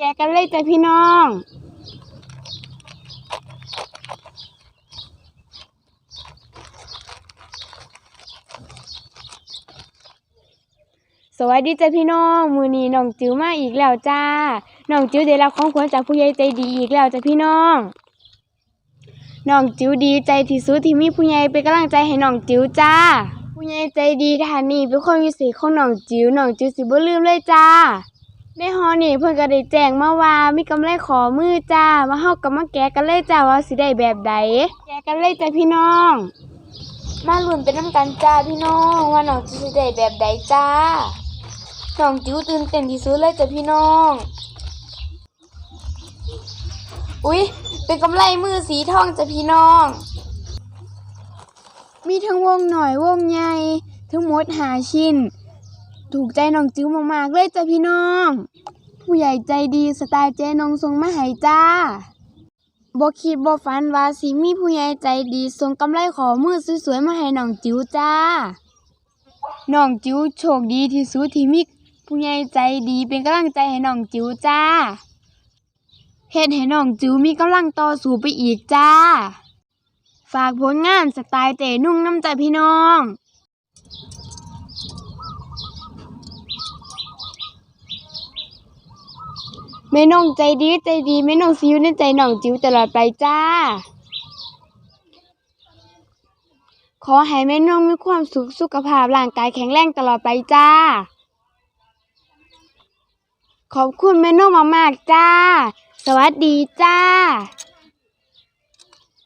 แกะกันเลยจ้ะพี่น้องสวัสดีจ้ะพี่น้องมือนี้น้องจิ๋วมาอีกแล้วจ้าน้องจิ๋วได้รับของขวัญจากผู้ใหญ่ใจดีอีกแล้วจ้ะพี่น้องน้องจิ๋วดีใจที่สุดที่มีผู้ใหญ่เป็นกำลังใจให้น้องจิ๋วจ้า ผู้ใหญ่ใจดีท่านนี้เป็นคนวิเศษของน้องจิ๋วน้องจิ๋วสิบ่ลืมเลยจ้า ในฮอนี่เพิ่นก็ได้แจ้งมาว่ามีกำไรขอมือจ้า มาเฮาก็มาแกะกันเลยจ้าว่าสิได้แบบใดแกะกันเลยจ้ะพี่น้อง มาลุ้นไปนำกันจ้าพี่น้องว่าน้องจิ๋วสิได้แบบใดจ้าน้องจิ๋วตื่นเต้นที่สุดเลยจ้ะพี่น้อง อุ๊ยเป็นกำไรมือสีทองจ้ะพี่น้อง มีทั้งวงหน่อยวงใหญ่ทั้งหมดหาชิ้น ถูกใจน้องจิ๋วมากๆเลยจ้ะพี่น้อง ผู้ใหญ่ใจดีสไตล์เจ๊นงส่งมาให้จ้าบ่คิดบ่ฝันว่าสิมีผู้ใหญ่ใจดีส่งกำไรขอมือสวยๆมาให้น้องจิ๋วจ้าน้องจิ๋วโชคดีที่สุดที่มีผู้ใหญ่ใจดีเป็นกำลังใจให้น้องจิ๋วจ้าเฮ็ดให้น้องจิ๋วมีกำลังต่อสู้ไปอีกจ้า ฝากผลงานสไตล์เตนุ่งน้ำใจพี่น้อง แม่น้องใจดีใจดีแม่น้องซิวในใจน้องจิ๋วตลอดไปจ้า ขอให้แม่น้องมีความสุขสุขภาพร่างกายแข็งแรงตลอดไปจ้า ขอบคุณแม่น้องมากๆจ้า สวัสดีจ้า